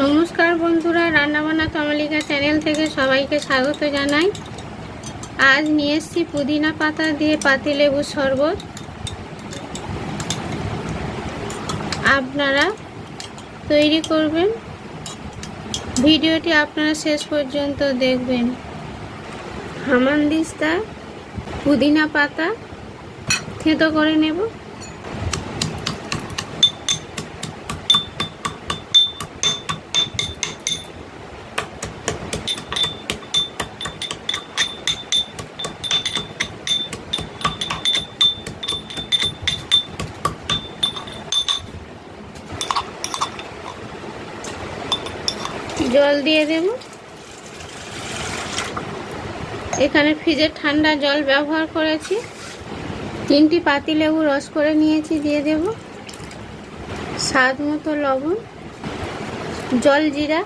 নমস্কার বন্ধুরা, রান্নাবান্না তমালিকা চ্যানেল থেকে সবাইকে স্বাগত জানাই। আজ নিয়ে এসেছি পুদিনা পাতা দিয়ে পাতিলেবুর শরবত। আপনারা তৈরি করবেন। ভিডিওটি আপনারা শেষ পর্যন্ত দেখবেন। হামানদিস্তা পুদিনা পাতা থেঁতো করে নেব। জল দিয়ে দেব। এখানে ফ্রিজের ঠান্ডা জল ব্যবহার করেছি। তিনটি পাতি লেবু রস করে নিয়েছি, দিয়ে দেব। স্বাদ মতো লবণ, জল জিরা।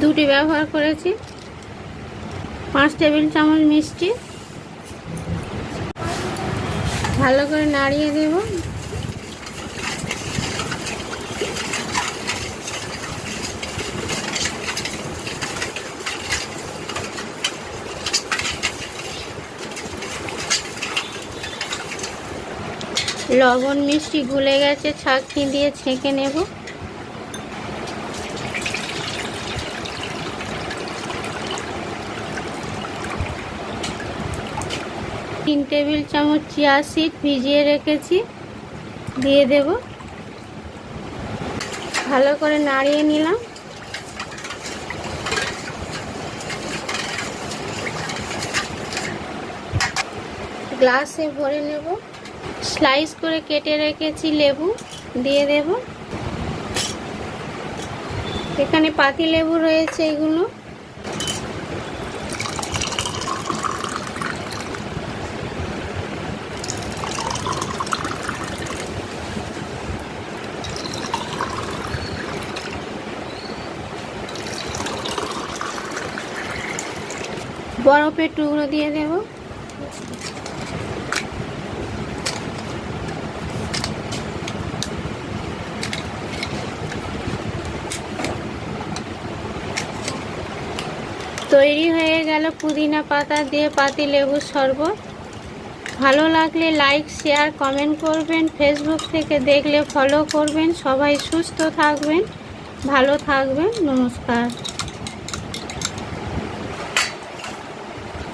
দুটি ব্যবহার করেছি। পাঁচ টেবিল চামচ মিষ্টি। ভালো করে নাড়িয়ে দেব। লবণ মিষ্টি গুলে গেছে, ছাঁকনি দিয়ে ছেঁকে নেব। তিন টেবিল চামচ চিয়া সিড ভিজিয়ে রেখেছি, দিয়ে দেব। ভালো করে নাড়িয়ে নিলাম। গ্লাসে ভরে নেব। স্লাইস করে কেটে রেখেছি লেবু, দিয়ে দেব। এখানে পাতি লেবু রয়েছে এগুলো। বরফের টুকরো দিয়ে দেবো। তৈরি হয়ে গেল পুদিনা পাতা দিয়ে পাতি লেবুর শরবত। ভালো লাগলে লাইক শেয়ার কমেন্ট করবেন। ফেসবুক থেকে দেখলে ফলো করবেন। সবাই সুস্থ থাকবেন, ভালো থাকবেন। নমস্কার।